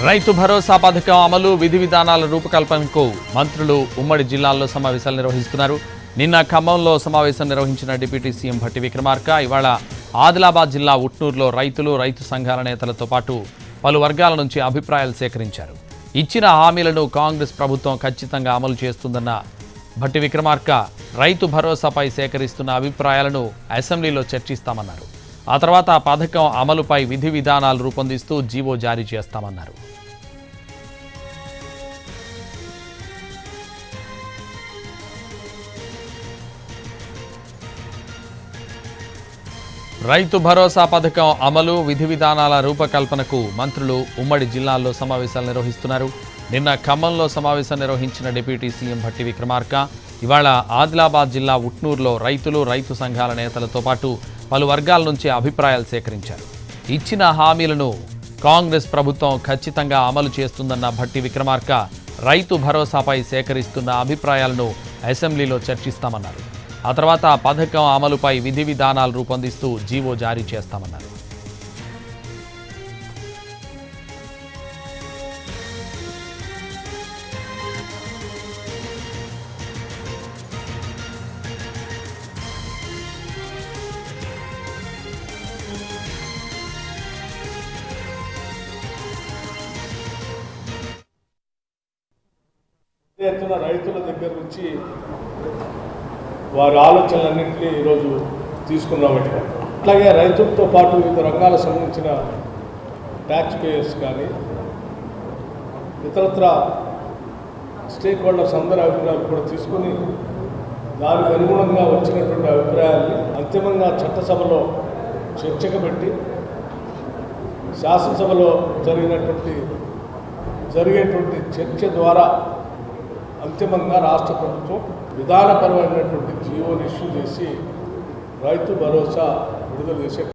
రైతు భరోసా పథకం అమలు విధి విధానాల రూపకల్పనకు మంత్రులు ఉమ్మడి జిల్లాల్లో సమావేశాలు నిర్వహిస్తున్నారు. నిన్న ఖమ్మంలో సమావేశం నిర్వహించిన డిప్యూటీ సీఎం భట్టి విక్రమార్క ఇవాళ ఆదిలాబాద్ జిల్లా ఉట్నూరులో రైతులు రైతు సంఘాల నేతలతో పాటు పలు వర్గాల నుంచి అభిప్రాయాలు సేకరించారు. ఇచ్చిన హామీలను కాంగ్రెస్ ప్రభుత్వం ఖచ్చితంగా అమలు చేస్తుందన్న భట్టి విక్రమార్క రైతు భరోసాపై సేకరిస్తున్న అభిప్రాయాలను అసెంబ్లీలో చర్చిస్తామన్నారు. ఆ తర్వాత ఆ పథకం అమలుపై విధి విధానాలు రూపొందిస్తూ జీవో జారీ చేస్తామన్నారు. రైతు భరోసా పథకం అమలు విధి విధానాల రూపకల్పనకు మంత్రులు ఉమ్మడి జిల్లాల్లో సమావేశాలు నిర్వహిస్తున్నారు. నిన్న ఖమ్మంలో సమావేశం నిర్వహించిన డిప్యూటీ సీఎం భట్టి విక్రమార్క ఇవాళ ఆదిలాబాద్ జిల్లా ఉట్నూరులో రైతులు రైతు సంఘాల నేతలతో పాటు పలు వర్గాల నుంచి అభిప్రాయాలు సేకరించారు. ఇచ్చిన హామీలను కాంగ్రెస్ ప్రభుత్వం ఖచ్చితంగా అమలు చేస్తుందన్న భట్టి విక్రమార్క రైతు భరోసాపై సేకరిస్తున్న అభిప్రాయాలను అసెంబ్లీలో చర్చిస్తామన్నారు. ఆ తర్వాత పథకం అమలుపై విధి విధానాలు రూపొందిస్తూ జీవో జారీ చేస్తామన్నారు. ఎత్తున రైతుల దగ్గర నుంచి వారి ఆలోచనలన్నింటినీ ఈరోజు తీసుకున్నామట అట్లాగే రైతులతో పాటు వివిధ రంగాలకు సంబంధించిన ట్యాక్స్ పేయర్స్ కానీ ఇతరత్ర స్టేక్ హోల్డర్స్ అందరి అభిప్రాయాలు కూడా తీసుకుని దానికి అనుగుణంగా వచ్చినటువంటి అభిప్రాయాల్ని అంతిమంగా చట్టసభలో చర్చకు పెట్టి శాసనసభలో జరిగినటువంటి జరిగేటువంటి చర్చ ద్వారా అంతిమంగా రాష్ట్ర ప్రభుత్వం విధానపరమైనటువంటి జీవోని ఇష్యూ చేసి రైతు భరోసా విడుదల చేసే